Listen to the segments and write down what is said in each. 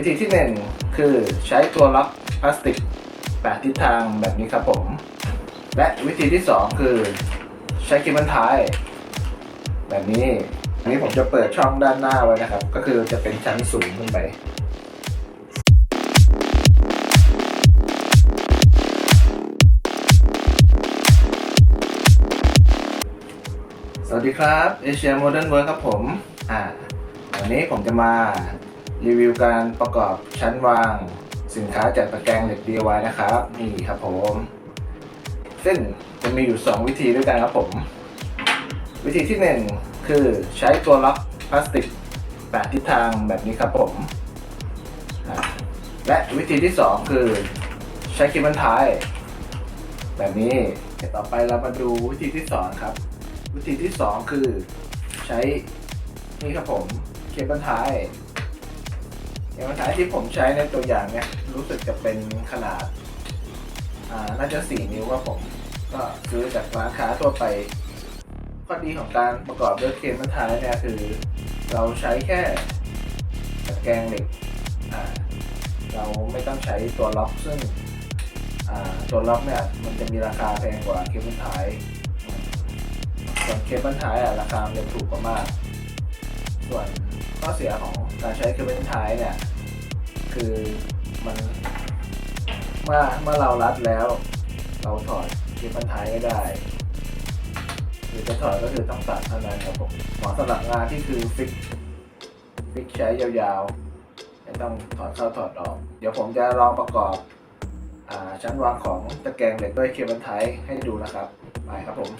วิธีที่ 1 คือใช้ตัวล็อกพลาสติกแปดทิศทางแบบนี้ครับผม และวิธีที่ 2 คือใช้กิมบันท้าย แบบนี้อันนี้ผมจะเปิดช่องด้านหน้าไว้นะครับ ก็คือจะเป็นชั้นสูงขึ้นไปสวัสดีครับเอเชียโมเดิร์นเวิร์ครับผม อ่า วันนี้ผมจะมา รีวิวการประกอบชั้นวาง สินค้าจากตะแกรงเหล็ก DIY นะครับ นี่ครับผม ซึ่งจะมีอยู่ 2 วิธีด้วยกันครับผม วิธีที่ 1 คือใช้ตัวล็อกพลาสติกแปดทิศทางแบบนี้ครับผม และวิธีที่ 2 คือใช้กิมบันท้ายแบบนี้ต่อไปเรามาดูวิธีที่2ครับ วิธีที่2คือใช้นี่ครับผมเคเบิลท้าย เคเบิลท้ายที่ผมใช้ในตัวอย่างเนี่ยรู้สึกจะเป็นขนาดอ่าน่าจะ 4 นิ้วครับผม ก็ซื้อจากร้านค้าทั่วไปข้อดีของการประกอบด้วยเคเบิลท้ายเนี่ยคือ เราใช้แค่ตะแกรงเหล็กอ่าเราไม่ต้องใช้ตัวล็อกซึ่งตัวล็อกเนี่ยมันจะมีราคาแพงกว่าเคเบิลท้ายส่วนเคเบิลท้ายอะราคาจะถูกกว่ามาก ส่วนข้อเสียของการใช้เคเบิลท้ายเนี่ย คือมันเมื่อเมื่อเรารัดแล้ว เราถอดเคเบิลท้ายไม่ได้หรือจะถอดก็คือต้องตัดเท่านั้นครับผมเหมาะสำหรับงานที่คือฟิกฟิกใช้ยาวๆไม่ต้องถอดเข้าถอดออก เดี๋ยวผมจะลองประกอบอชั้นวางของตะแกรงเหล็กด้วยเคเบิลไทยให้ดูนะครับ ไปครับผม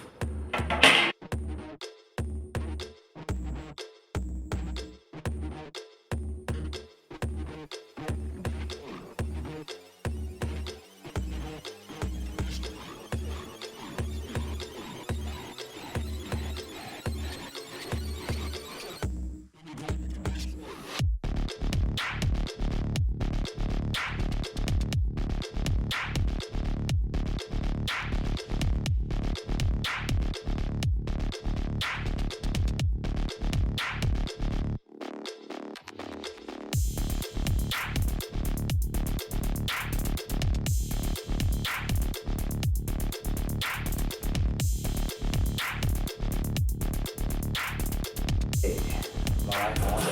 ร้ครับ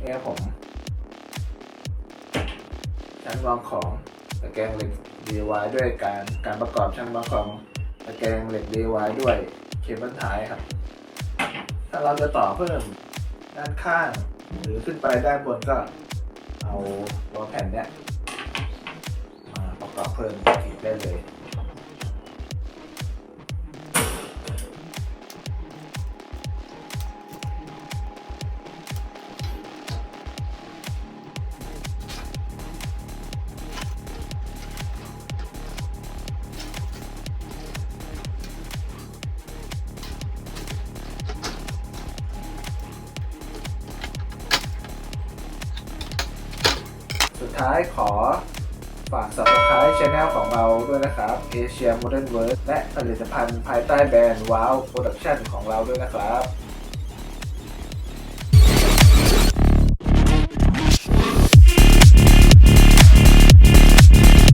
นี่ครับผมชั้นวางของตะแกรงเหล็ก DIY ด้วยการการประกอบชั้นวางของตะแกรงเหล็ก DIY ด้วยเคเบิลท้ายครับ ถ้าเราจะต่อเพิ่มด้านข้าง หรือขึ้นไปด้านบนก็เอาตัวแผ่นเนี้ยมาประกอบเพิ่มอีกได้เลย สุดท้ายขอฝาก subscribe channel ของเราด้วยนะครับ Asia Modern World และผลิตภัณฑ์ภายใต้แบรนด์ Wow Production ของเราด้วยนะครับ